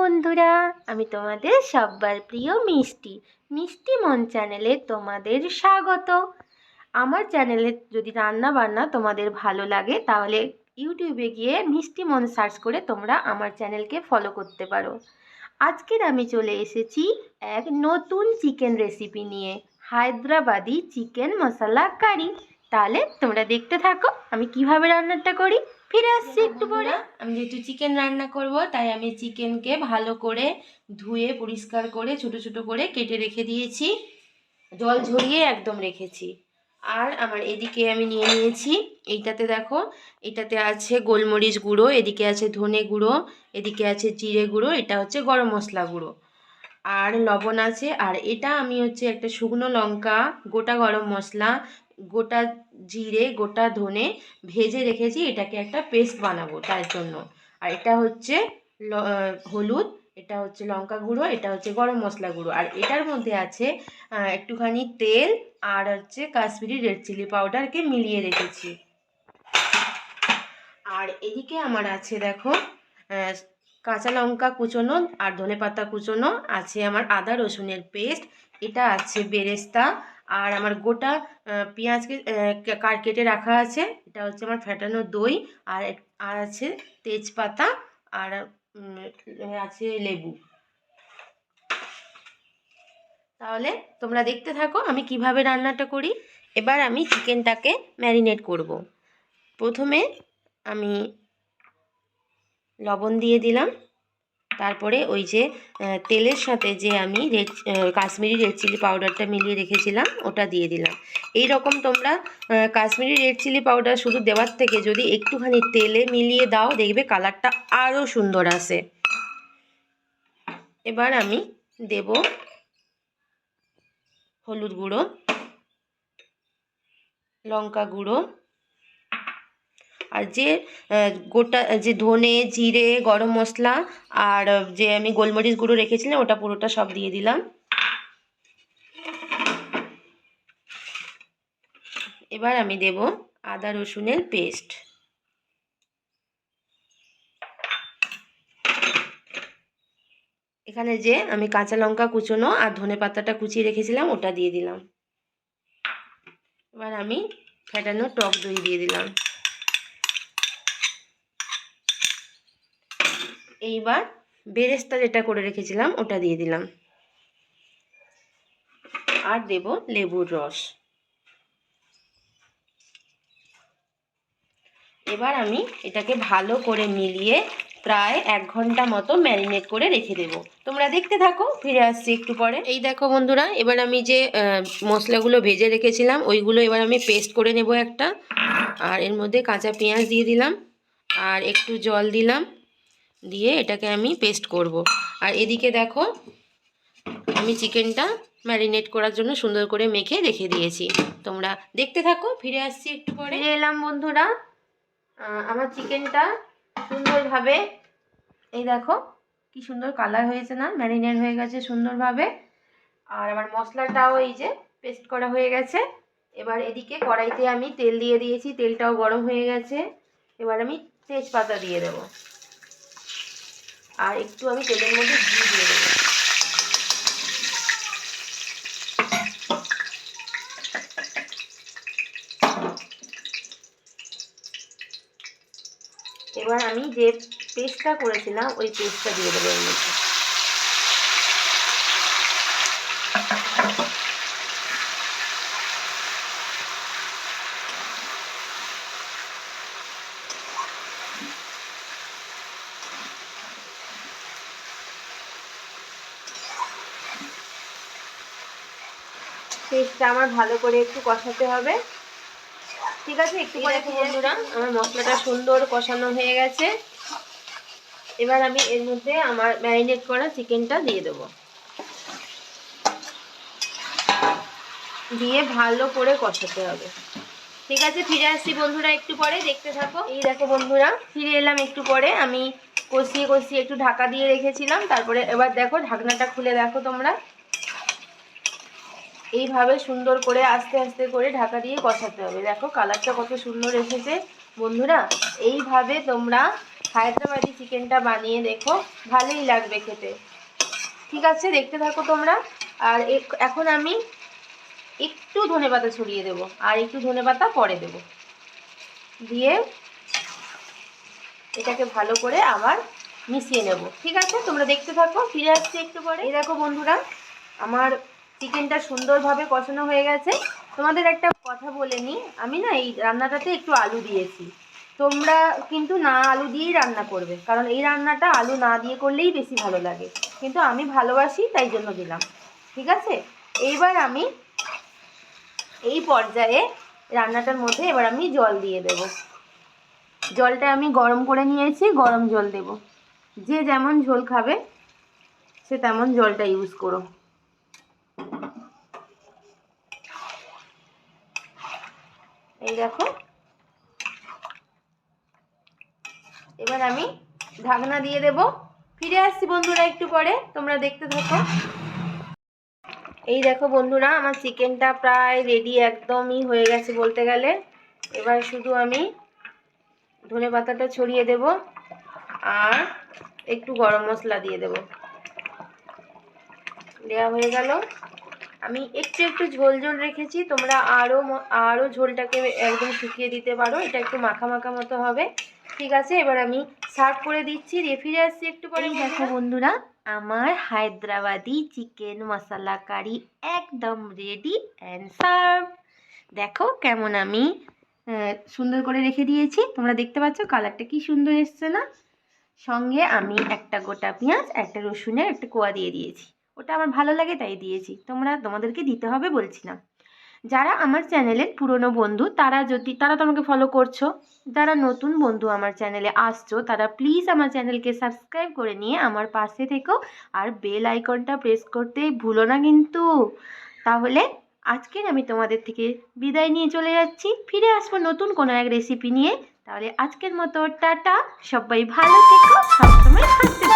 বন্ধুরা, আমি তোমাদের সব্বার প্রিয় মিষ্টি মিষ্টি মন চ্যানেলে তোমাদের স্বাগত। আমার চ্যানেলে যদি রান্না বান্না তোমাদের ভালো লাগে, তাহলে ইউটিউবে গিয়ে মিষ্টি মন সার্চ করে তোমরা আমার চ্যানেলকে ফলো করতে পারো। আজকের আমি চলে এসেছি এক নতুন চিকেন রেসিপি নিয়ে, হায়দ্রাবাদি চিকেন মশলা কারি। তাহলে তোমরা দেখতে থাকো, আমি কীভাবে রান্নাটা করি। ফিরে আসছি একটু পরে। আমি যেহেতু চিকেন রান্না করব তাই আমি চিকেনকে ভালো করে ধুয়ে পরিষ্কার করে ছোট ছোট করে কেটে রেখে দিয়েছি। জল ঝরিয়ে একদম রেখেছি। আর আমার এদিকে আমি নিয়ে নিয়েছি এইটাতে দেখো এটাতে আছে গোলমরিচ গুঁড়ো এদিকে আছে ধনে গুঁড়ো এদিকে আছে জিরে গুঁড়ো এটা হচ্ছে গরম মশলা গুঁড়ো। আর লবণ আছে। আর এটা আমি হচ্ছে একটা শুকনো লঙ্কা, গোটা গরম মশলা, গোটা জিরে, গোটা ধনে ভেজে রেখেছি। এটাকে একটা পেস্ট বানাবো তার জন্য। আর এটা হচ্ছে হলুদ, এটা হচ্ছে লঙ্কা গুঁড়ো, এটা হচ্ছে গরম মশলা গুঁড়ো। আর এটার মধ্যে আছে একটুখানি তেল আর হচ্ছে কাশ্মীরি রেড চিলি পাউডারকে মিলিয়ে রেখেছি। আর এদিকে আমার আছে দেখো কাঁচা লঙ্কা কুচোনো আর ধনে পাতা কুচোনো আছে আমার আদা রসুনের পেস্ট, এটা আছে বেরেস্তা আর আমার গোটা পেঁয়াজকে কেটে রাখা আছে, এটা হচ্ছে আমার ফ্যাটানো দই আর আর আছে তেজপাতা আর আছে লেবু। তাহলে তোমরা দেখতে থাকো আমি কীভাবে রান্নাটা করি। এবার আমি চিকেনটাকে ম্যারিনেট করব। প্রথমে আমি লবণ দিয়ে দিলাম। তারপরে ওই যে তেলের সাথে যে আমি রেড কাশ্মীরি রেড চিলি পাউডারটা মিলিয়ে রেখেছিলাম, ওটা দিয়ে দিলাম। এই রকম তোমরা কাশ্মীরি রেড চিলি পাউডার শুধু দেওয়ার থেকে যদি একটুখানি তেলে মিলিয়ে দাও, দেখবে কালারটা আরও সুন্দর আসে। এবার আমি দেব হলুদ গুঁড়ো, লঙ্কা গুঁড়ো আর যে গোটা, যে ধনে, জিরে, গরম মশলা আর যে আমি গোলমরিচ গুঁড়ো রেখেছিলাম, ওটা পুরোটা সব দিয়ে দিলাম। এবার আমি দেব আদা রসুনের পেস্ট। এখানে যে আমি কাঁচা লঙ্কা কুচোনো আর ধনে পাতাটা কুচিয়ে রেখেছিলাম, ওটা দিয়ে দিলাম। এবার আমি ফেটানো টক দই দিয়ে দিলাম। এইবার বেরেস্তা যেটা করে রেখেছিলাম, ওটা দিয়ে দিলাম। আর দেব লেবুর রস। এবার আমি এটাকে ভালো করে মিলিয়ে প্রায় এক ঘণ্টা মতো ম্যারিনেট করে রেখে দেবো। তোমরা দেখতে থাকো, ফিরে আসছি একটু পরে। এই দেখো বন্ধুরা, এবার আমি যে মশলাগুলো ভেজে রেখেছিলাম, ওইগুলো এবার আমি পেস্ট করে নেব একটা। আর এর মধ্যে কাঁচা পেঁয়াজ দিয়ে দিলাম। আর একটু জল দিলাম। দিয়ে এটাকে আমি পেস্ট করব। আর এদিকে দেখো, আমি চিকেনটা ম্যারিনেট করার জন্য সুন্দর করে মেখে রেখে দিয়েছি। তোমরা দেখতে থাকো, ফিরে আসছি একটু পরে। এলাম বন্ধুরা। আমার চিকেনটা সুন্দরভাবে, এই দেখো, কি সুন্দর কালার হয়েছে না? ম্যারিনেট হয়ে গেছে সুন্দরভাবে। আর আমার মশলাটাও এই যে পেস্ট করা হয়ে গেছে। এবার এদিকে কড়াইতে আমি তেল দিয়ে দিয়েছি, তেলটাও গরম হয়ে গেছে। এবার আমি তেজপাতা দিয়ে দেবো। আর একটু আমি তেলের মধ্যে ঘি দিয়ে দেবো। এবার আমি যে পেস্টটা করেছিলাম, ওই পেস্টটা দিয়ে দেবো এর মধ্যে। পেস্টটা আমার ভালো করে একটু কষাতে হবে। ঠিক আছে একটু পরে বন্ধুরা আমার মশলাটা সুন্দর কষানো হয়ে গেছে। এবার আমি এর মধ্যে আমার ম্যারিনেট করা চিকেনটা দিয়ে দেবো। দিয়ে ভালো করে কষাতে হবে। ঠিক আছে ফিরে আসছি বন্ধুরা একটু পরে দেখতে থাকো। এই দেখো বন্ধুরা ফিরে এলাম একটু পরে। আমি কষিয়ে কষিয়ে একটু ঢাকা দিয়ে রেখেছিলাম। তারপরে এবার দেখো ঢাকনাটা খুলে দেখো তোমরা। এইভাবে সুন্দর করে আস্তে আস্তে করে ঢাকা দিয়ে কষাতে হবে। দেখো কালারটা কত সুন্দর এসেছে। বন্ধুরা, এইভাবে তোমরা হায়দ্রাবাদি চিকেনটা বানিয়ে দেখো, ভালোই লাগবে খেতে। ঠিক আছে, দেখতে থাকো তোমরা। আর এখন আমি একটু ধনেপাতা ছড়িয়ে দেবো, আর একটু ধনেপাতা পরে দেবো। দিয়ে এটাকে ভালো করে আবার মিশিয়ে নেব। ঠিক আছে, তোমরা দেখতে থাকো, ফিরে আসছি একটু পরে। দেখো বন্ধুরা, আমার চিকেনটা সুন্দরভাবে কষানো হয়ে গেছে। তোমাদের একটা কথা বলে নিই। আমি না এই রান্নাটাতে একটু আলু দিয়েছি। তোমরা কিন্তু না আলু দিয়েই রান্না করবে। কারণ এই রান্নাটা আলু না দিয়ে করলেই বেশি ভালো লাগে। কিন্তু আমি ভালোবাসি, তাই জন্য দিলাম। ঠিক আছে? এইবার আমি এই পর্যায়ে রান্নাটার মধ্যে এবার আমি জল দিয়ে দেব। জলটা আমি গরম করে নিয়েছি, গরম জল দেব। যে যেমন ঝোল খাবে, সে তেমন জলটা ইউজ করো। এই দেখো। এবার আমি ঢাকনা দিয়ে দেব। ফিরে আসছি বন্ধুরা একটু পরে, তোমরা দেখতে থাকো। এই দেখো বন্ধুরা, আমার চিকেনটা প্রায় রেডি একদমই হয়ে গেছে বলতে গেলে। এবার শুধু আমি ধনে পাতাটা ছড়িয়ে দেব আর একটু গরম মশলা দিয়ে দেব। দেওয়া হয়ে গেল। আমি একটু একটু ঝোল ঝোল রেখেছি তোমরা আরও আরও ঝোলটাকে একদম শুকিয়ে দিতে পারো এটা একটু মাখা মাখা মতো হবে। ঠিক আছে এবার আমি সার্ভ করে দিচ্ছি দিয়ে ফিরে আসছি একটু পরে দেখো বন্ধুরা আমার হায়দ্রাবাদি চিকেন মশলা কারি একদম রেডি অ্যান্ড সার্ভ দেখো কেমন আমি সুন্দর করে রেখে দিয়েছি। তোমরা দেখতে পাচ্ছ কালারটা কি সুন্দর এসছে না? সঙ্গে আমি একটা গোটা পেঁয়াজ একটা রসুনের একটা কোয়া দিয়ে দিয়েছি। ওটা আমার ভালো লাগে তাই দিয়েছি। তোমরা তোমাদেরকে দিতে হবে বলছি না যারা আমার চ্যানেলের পুরনো বন্ধু, তারা যদি তারা তো আমাকে ফলো করছ। যারা নতুন বন্ধু আমার চ্যানেলে আসছো, তারা প্লিজ আমার চ্যানেলকে সাবস্ক্রাইব করে নিয়ে আমার পাশে থেকো। আর বেল আইকনটা প্রেস করতে ভুলো না কিন্তু। তাহলে আজকের আমি তোমাদের থেকে বিদায় নিয়ে চলে যাচ্ছি। ফিরে আসব নতুন কোনো এক রেসিপি নিয়ে। তাহলে আজকের মতো টাটা। সবাই ভালো থেকো, সবসময় হাসি